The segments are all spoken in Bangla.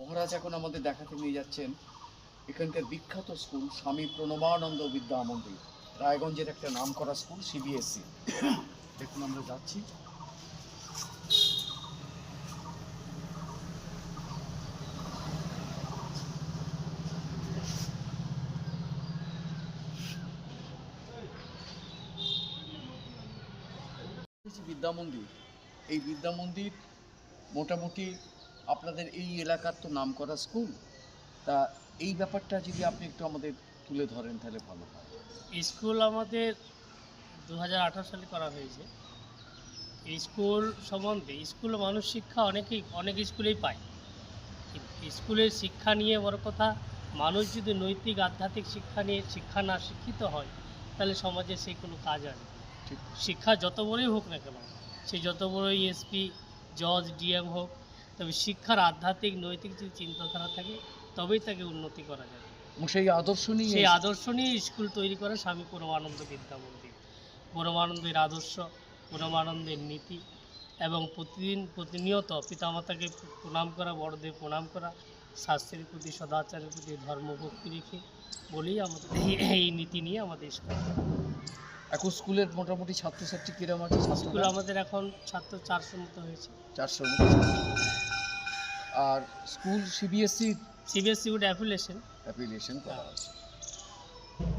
মহারাজ এখন আমাদের দেখাতে নিয়ে যাচ্ছেন এখানকার বিখ্যাত স্কুল স্বামী প্রণবানন্দ বিদ্যা মন্দির, রায়গঞ্জের একটা নাম করা স্কুল সিবিএসসি দেখুন আমরা যাচ্ছি। বিদ্যা মন্দির, এই বিদ্যা মন্দির মোটামুটি আপনাদের এই এলাকার তো নাম করা স্কুল তা এই ব্যাপারটা যদি আপনি একটু আমাদের তুলে ধরেন তাহলে ভালো হয়। স্কুল আমাদের দু হাজার আঠারো সালে করা হয়েছে। এই স্কুল সম্বন্ধে স্কুল মানুষ শিক্ষা অনেকেই অনেক স্কুলেই পায়। স্কুলের শিক্ষা নিয়ে বড় কথা মানুষ যদি নৈতিক আধ্যাত্মিক শিক্ষা নিয়ে শিক্ষা না শিক্ষিত হয় তাহলে সমাজে সেই কোনো কাজ হয় শিক্ষা যত বড়ই হোক না কেন সে যত বড়ই এসপি জজ ডিএম হোক তবে শিক্ষার আধ্যাত্মিক নৈতিক যদি চিন্তাধারা থাকে তবেই তাকে উন্নতি করা যাবে সেই আদর্শ নিয়ে সেই আদর্শ নিয়ে স্কুল তৈরি করে স্বামী পরমানন্দ বিদ্যা মন্দির। পরমানন্দের আদর্শ পরমানন্দের নীতি এবং প্রতিদিন প্রতিনিয়ত পিতামাতাকে প্রণাম করা বড়দের প্রণাম করা শাস্ত্রের প্রতি সদাচারের প্রতি ধর্মভক্তি রেখে বলেই আমাদের এই- এই নীতি নিয়ে আমাদের স্কুল। এখন স্কুলের মোটামুটি ছাত্রছাত্রী কিরম আছে? স্কুল আমাদের এখন ছাত্র চারশো মতো হয়েছে। চারশো আর স্কুল সিবিএসসি সিবিএসসি উড অ্যাফিলিয়েশন। অ্যাপ্লিকেশন করা আছে।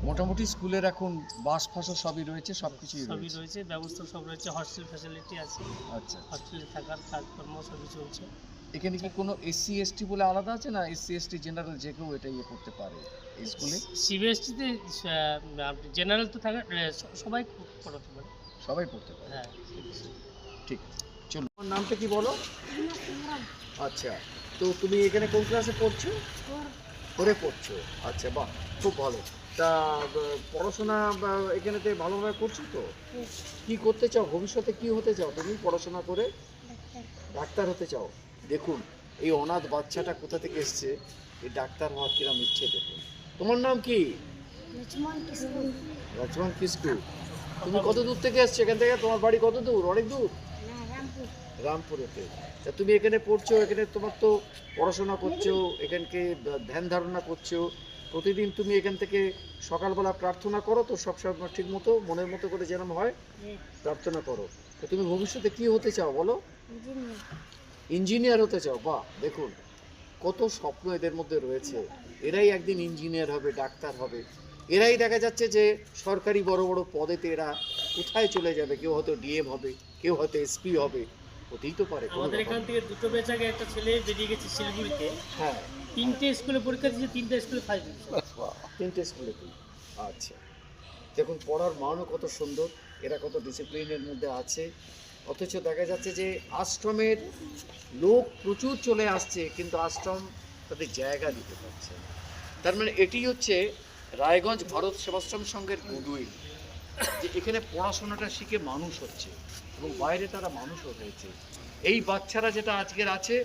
মোটামুটি স্কুলের এখন বাস ফাঁসও সবই রয়েছে সব কিছুই সবই রয়েছে। রয়েছে ব্যবস্থা সব রয়েছে হস্টেল ফ্যাসিলিটি আছে। আচ্ছা হস্টেলে থাকার কাজকর্ম সবই চলছে। এখানে কি কোনো এসসি এসটি বলে আলাদা আছে না এসসি এসটি জেনারেল যে কেউ এটা ইয়ে করতে পারে এই স্কুলে সিবিএসটিতে জেনারেল তো থাকে সবাই পড়াতে পারে। সবাই পড়তে পারে। হ্যাঁ ঠিক চলো। তোমার নামটা কি বলো? আচ্ছা তো তুমি এখানে কোন ক্লাসে পড়ছো? করে পড়ছো। আচ্ছা বাহ খুব ভালো। তা পড়াশোনা এখানেতে ভালোভাবে করছ তো? কি করতে চাও? ভবিষ্যতে কি হতে চাও? তুমি পড়াশোনা করে? ডাক্তার হতে চাও? দেখুন এই অনাথ বাচ্চাটা কোথা থেকে এসছে? এই ডাক্তার হওয়ার কিরম ইচ্ছে দেখুন। তোমার নাম কি? লক্ষ্মণ কিস্কু তুমি কত দূর থেকে এসছো? এখান থেকে? তোমার বাড়ি কত দূর? অনেক দূর? রামপুরেতে। তা তুমি এখানে পড়ছো এখানে তোমার তো পড়াশোনা করছ এখানকে ধ্যান ধারণা করছ। প্রতিদিন তুমি এখান থেকে সকালবেলা প্রার্থনা করো তো সব সময় ঠিক মতো মনের মতো করে যেরকম হয় প্রার্থনা করো। তো তুমি ভবিষ্যতে কি হতে চাও বলো? ইঞ্জিনিয়ার হতে চাও বাহ দেখুন কত স্বপ্ন এদের মধ্যে রয়েছে। এরাই একদিন ইঞ্জিনিয়ার হবে ডাক্তার হবে। এরাই দেখা যাচ্ছে যে সরকারি বড় বড় পদেতে এরা কোথায় চলে যাবে কেউ হয়তো ডিএম হবে কেউ হয়তো এসপি হবে হতেই তো পারে আমাদের এখান থেকে দুটো বেচ আগে একটা ছেলে বেরিয়ে গেছে শিলিগুড়িতে। হ্যাঁ। তিনটে স্কুলে পরীক্ষা দিয়েছে তিনটে স্কুলে ফার্স্ট তিনটে স্কুলে তুই আচ্ছা। দেখুন পড়ার মানও কত সুন্দর এরা কত ডিসিপ্লিনের মধ্যে আছে। অথচ দেখা যাচ্ছে যে আশ্রমের লোক প্রচুর চলে আসছে, কিন্তু আশ্রম তাদের জায়গা দিতে পারছে তার মানে এটি হচ্ছে রায়গঞ্জ ভারত সেবাশ্রম সংঘের গুডউইল যে এখানে পড়াশোনাটা শিখে মানুষ হচ্ছে এবং বাইরে তারা মানুষও হয়েছে। এই বাচ্চারা যেটা আজকের আছে,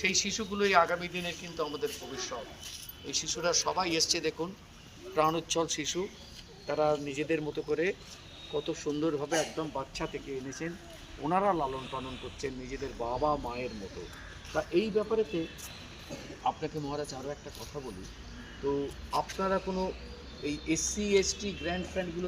সেই শিশুগুলোই আগামী দিনের কিন্তু আমাদের ভবিষ্যৎ। এই শিশুরা সবাই এসছে দেখুন, প্রাণোচ্ছল শিশু, তারা নিজেদের মতো করে কত সুন্দরভাবে একদম বাচ্চা থেকে এনেছেন। ওনারা লালন পালন করছেন নিজেদের বাবা মায়ের মতো। তা এই ব্যাপারেতে আপনাকে মহারাজ আরও একটা কথা বলি। তো আপনারা কোনো এই এসসি, এসটি, গ্র্যান্ড ফ্র্যান্ডগুলো